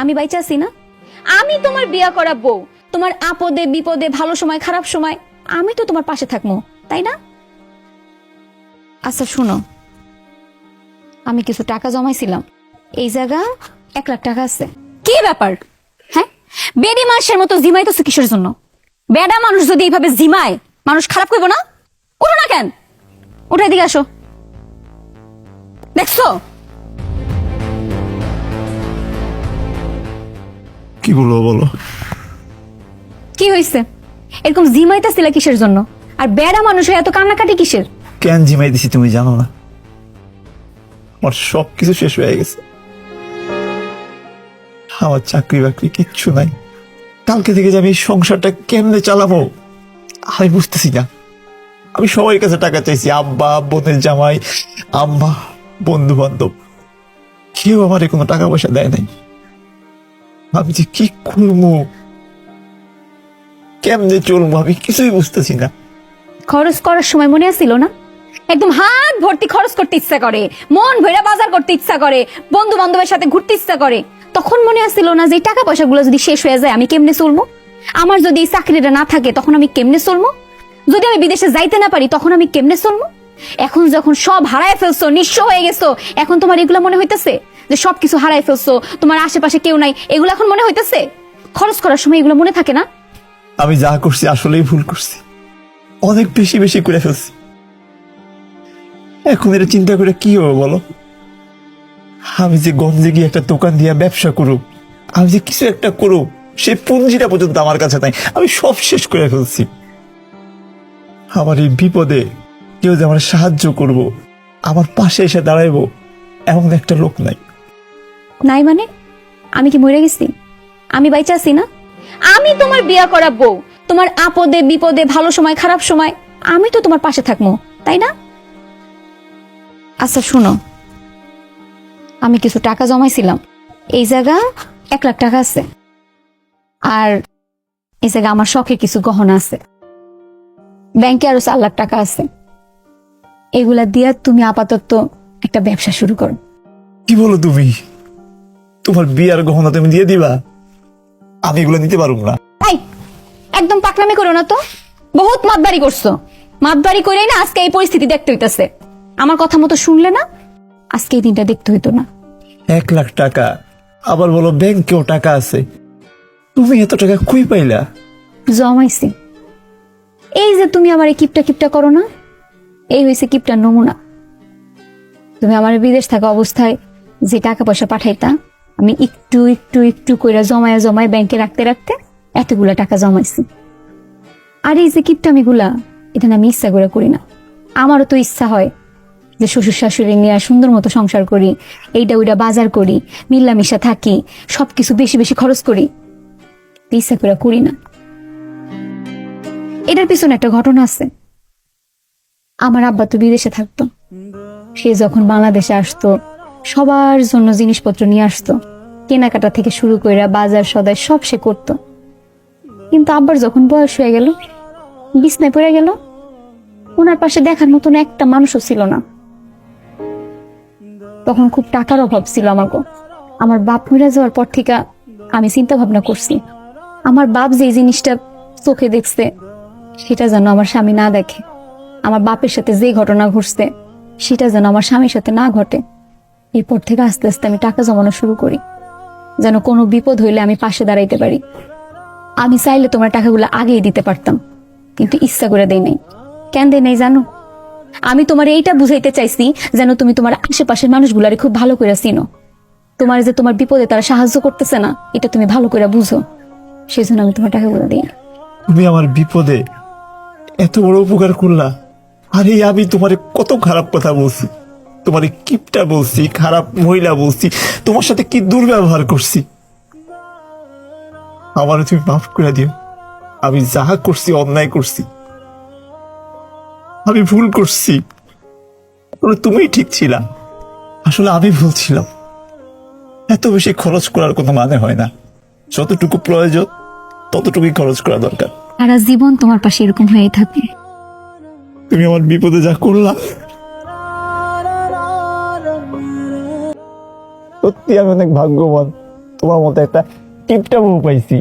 আমি বাইচা আছি না? আমি তোমার বিয়া করা বউ। তোমার আপদে, বিপদে, ভালো সময়, খারাপ সময়, আমি তো তোমার পাশে থাকব, তাই না? আচ্ছা শুনো। আমি কিছু টাকা জমাইছিলাম। এই জায়গা এক লাখ টাকা আছে। কি ব্যাপার? হ্যাঁ? বেডি মানুষের মতো জিমাইতেছো কিসের জন্য? বেডা মানুষ যদি এইভাবে জিমায়, মানুষ খারাপ করব না? উঠো না কেন? উঠে দিকে আসো। দেখছ? কি বলব বলো? কি হয়েছে? এরকম জিমাইতেছিল কিসের জন্য? আর বেড়া মানুষ হয়ে এত কান্নাকাটি কিসের? কেন জিমাই দিছি তুমি জানো না? আমার সব কিছু শেষ হয়ে গেছে। আমার চাকরি বাকরি কিচ্ছু নাই। কালকে থেকে যে আমি সংসারটা কেমনে চালাবো? আমি বুঝতেছি না। আমি সবার কাছে টাকা চাইছি আব্বা বোনের জামাই আম্মা বন্ধু বান্ধব কেউ আমার কোনো টাকা পয়সা দেয় নাই। আমি যে কি করব? কেমনে চলবো? আমি কিছুই বুঝতেছি না। খরচ করার সময় মনে আসছিল না? একদম হাত ভর্তি খরচ করতে ইচ্ছা করে, মন ভৈরা বাজার করতে ইচ্ছা করে বন্ধু বান্ধবের সাথে ঘুরতে ইচ্ছা করে। তখন মনে আসছিল না যে টাকা পয়সাগুলো যদি শেষ হয়ে যায়, আমি কেমনে চলবো? আমার যদি চাকরিটা না থাকে, তখন আমি কেমনে চলবো? যদি আমি বিদেশে যাইতে না পারি, তখন আমি কেমনে চলবো? এখন যখন সব হারায় ফেলছো, নিঃস্ব হয়ে গেছো, এখন তোমার এগুলো মনে হইতেছে? যে সব কিছু হারায় ফেলছো, তোমার আশেপাশে কেউ নাই, এগুলো এখন মনে হইতেছে? খরচ করার সময় এগুলো মনে থাকে না? আমি যা করছি আসলেই ভুল করছি। অনেক বেশি বেশি করে ফেলছি। এখন এটা চিন্তা করে কি হবে বলো? আমি যে গঞ্জে গিয়ে একটা দোকান দিয়ে ব্যবসা করুক, আমি যে কিছু একটা করুক, সেই পুঁজিটা পর্যন্ত আমার কাছে নাই। আমি সব শেষ করে ফেলছি। আমার এই বিপদে কেউ যে আমার সাহায্য করব, আমার পাশে এসে দাঁড়াইবো, এমন একটা লোক নাই। নাই মানে? আমি কি মরে গেছি? আমি বাইচা আছি না? আমি তোমার বিয়া করা বউ তোমার আপদে বিপদে ভালো সময় খারাপ সময় আমি তো তোমার পাশে থাকব তাই না? আচ্ছা শুনো। আমি কিছু টাকা জমাইছিলাম। এই জায়গা এক লাখ টাকা আছে। আর এই জায়গা আমার শখের কিছু গহনা আছে। ব্যাংকে আরও চার লাখ টাকা আছে। এগুলা দিয়া তুমি আপাতত একটা ব্যবসা শুরু করো। কি বলো তুমি? তোমার বিয়ার গহনা তুমি দিয়ে দিবা? আমি এগুলো নিতে পারব না। এই একদম পাকনামি করো না তো। বহুত মাতবাড়ি করছ। মাতবাড়ি করেই না আজকে এই পরিস্থিতি দেখতে হইতাছে। আমার কথা মতো শুনলে না আজকে এই দিনটা দেখতে হইতো না। এক লাখ টাকা। আবার বলো ব্যাংকেও টাকা আছে। তুমি এত টাকা কই পাইলা? জমাইছি। এই যে তুমি আমার এই কিপটা কিপটা করো না এই হয়েছে কিপটার নমুনা। তুমি আমার বিদেশ থাকা অবস্থায় যে টাকা পয়সা পাঠাইতা আমি একটু একটু একটু কইরা জমায়া, জমায় ব্যাংকে রাখতে রাখতে এতগুলা টাকা জমাইছি। আর এই যে কিপটামিগুলা এটা আমি ইচ্ছা করে করি না। আমারও তো ইচ্ছা হয় যে শ্বশুর শাশুড়ি নিয়ে সুন্দর মতো সংসার করি এইটা ওইটা বাজার করি, মিল্লামিশা থাকি, সবকিছু বেশি বেশি খরচ করি। ইচ্ছা করে করি না। এটার পিছনে একটা ঘটনা আছে। আমার আব্বা তো বিদেশে থাকতো। সে যখন বাংলাদেশে আসতো সবার জন্য জিনিসপত্র নিয়ে আসতো। কেনাকাটা থেকে শুরু করে বাজার সদায় সব সে করতো। কিন্তু আব্বার যখন বয়স হয়ে গেল, বিছনায় পড়ে গেল, ওনার পাশে দেখার মতন একটা মানুষও ছিল না। তখন খুব টাকার অভাব ছিল আমাকে আমার বাপ মরে যাওয়ার পর থেকে আমি চিন্তা ভাবনা করছি। আমার বাপ যে জিনিসটা চোখে দেখছে, সেটা যেন আমার স্বামী না দেখে। আমার বাপের সাথে যে ঘটনা ঘটছে, সেটা যেন আমার স্বামীর সাথে না ঘটে। এরপর থেকে আস্তে আস্তে আমি টাকা জমানো শুরু করি। যেন কোনো বিপদ হইলে আমি পাশে দাঁড়াইতে পারি। আমি চাইলে তোমার টাকাগুলো আগেই দিতে পারতাম, কিন্তু ইচ্ছা করে দেই নাই। কেন দেই নাই জানো? আমি তোমার এইটা বুঝাইতে চাইছি যেন তুমি তোমার আশেপাশের মানুষগুলারে খুব ভালো করে চিনো। তোমার যে তোমার বিপদে তারা সাহায্য করতেছে না, এটা তুমি ভালো করে বুঝো। সেই জন্য আমি তোমার টাকাগুলো দিই। তুমি আমার বিপদে এত বড় উপকার করলা। আরে আমি তোমারে কত খারাপ কথা বলছি। তোমারে কিপটা বলছি খারাপ মহিলা বলছি তোমার সাথে কি দুর্ব্যবহার করছি? আমার তুমি মাফ করে দিও। আমি যাহা করছি অন্যায় করছি আমি ভুল করছি তুমিই ঠিক ছিলা। আসলে আমি ভুল ছিলাম। এত বেশি খরচ করার কোনো মানে হয় না। যতটুকু প্রয়োজন ততটুকুই খরচ করা দরকার। সারা জীবন তোমার পাশে এরকম হয়েই থাকবে তুমি আমার বিপদে যা করলা সত্যি আমি অনেক ভাগ্যবান। তোমার মতো একটা টিপটা বউ পাইছি।